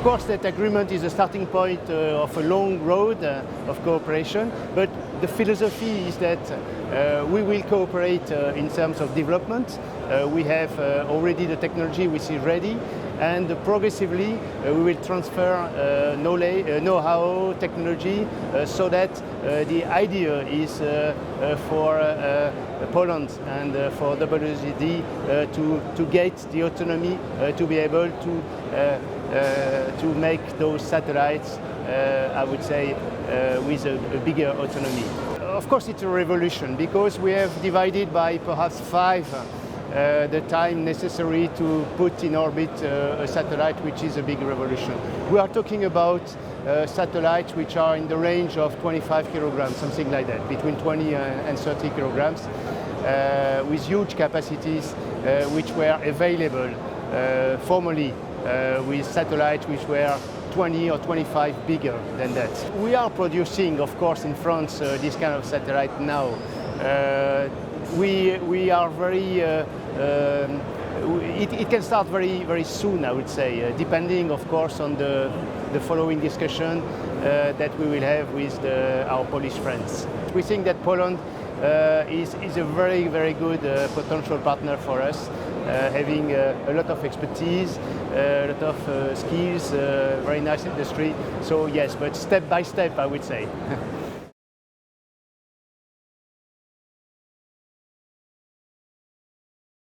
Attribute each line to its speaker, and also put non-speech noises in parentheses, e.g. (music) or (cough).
Speaker 1: Of course, that agreement is a starting point uh, of a long road uh, of cooperation, but the philosophy is that uh, we will cooperate uh, in terms of development. Uh, we have uh, already the technology which is ready, and progressively uh, we will transfer uh, uh, know-how, technology, so that the idea is for Poland and for WZD to, to get the autonomy to be able to, uh, to make those satellites, uh, I would say, uh, with a, a bigger autonomy. Of course, it's a revolution because we have divided by perhaps five uh, the time necessary to put in orbit uh, a satellite, which is a big revolution. We are talking about uh, satellites which are in the range of 25 kilograms, something like that, between 20 and 30 kilograms, uh, with huge capacities uh, which were available uh, formerly uh, with satellites which were 20 or 25 bigger than that. We are producing, of course, in France uh, this kind of satellite now. We, we are very, uh, um, it, it can start very, very soon, I would say, uh, depending, of course, on the, the following discussion uh, that we will have with the, our Polish friends. We think that Poland uh, is, is a very, very good uh, potential partner for us, having a lot of expertise, a lot of skills, very nice industry. So yes, but step by step, I would say. (laughs)